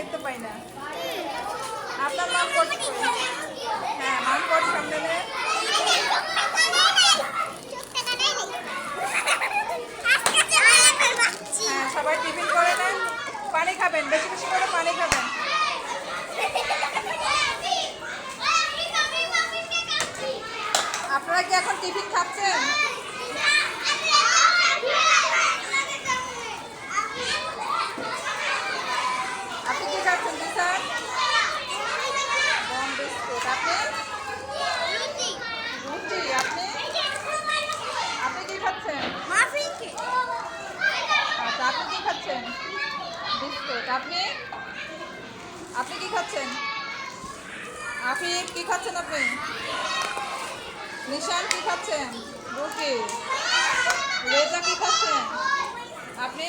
দেখতে পাই না। আপনার নাম হ্যাঁ নাম সামনে হ্যাঁ সবাই টিফিন করে নেন। পানি খাবেন, বেশি বেশি করে পানি খাবেন। আপনারা কি এখন টিফিন খাচ্ছেন আপনি কি খাচ্ছেন বিশাল গম বিস্কুট আপনি রুটি আপনি আপনি কি খাচ্ছেন আচ্ছা আপনি কি খাচ্ছেন বিস্কুট আপনি? আপনি কি খাচ্ছেন? আফিফ কি খাচ্ছেন আপনি? নিশান কি খাচ্ছেন? রুটি রেজা কি খাচ্ছেন আপনি?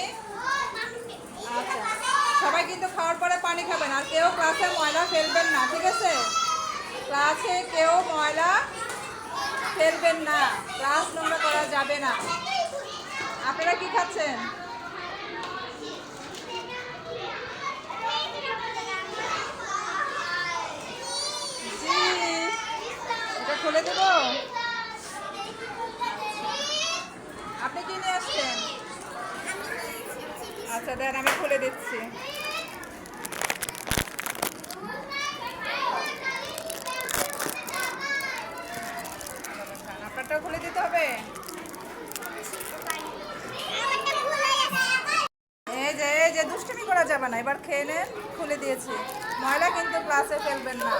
আচ্ছা। সবাই কিন্তু খাওয়ার পরে পানি খাবেন আর কেউ ক্লাসে ময়লা ফেলবেন না, ঠিক আছে? ক্লাসে কেউ ময়লা ফেলবেন না। ক্লাস নোংরা করা যাবে না। আপনারা কি খাচ্ছেন? খুলে দেবো? আপনি কি নিয়ে আসছেন? আচ্ছা দেন, আমি খুলে দিচ্ছি। আপনারটাও খুলে দিতে হবে? এই যে এই যে, দুষ্টুমি করা যাবে না। এবার খেয়ে নেন, খুলে দিয়েছি। ময়লা কিন্তু ক্লাসে ফেলবেন না।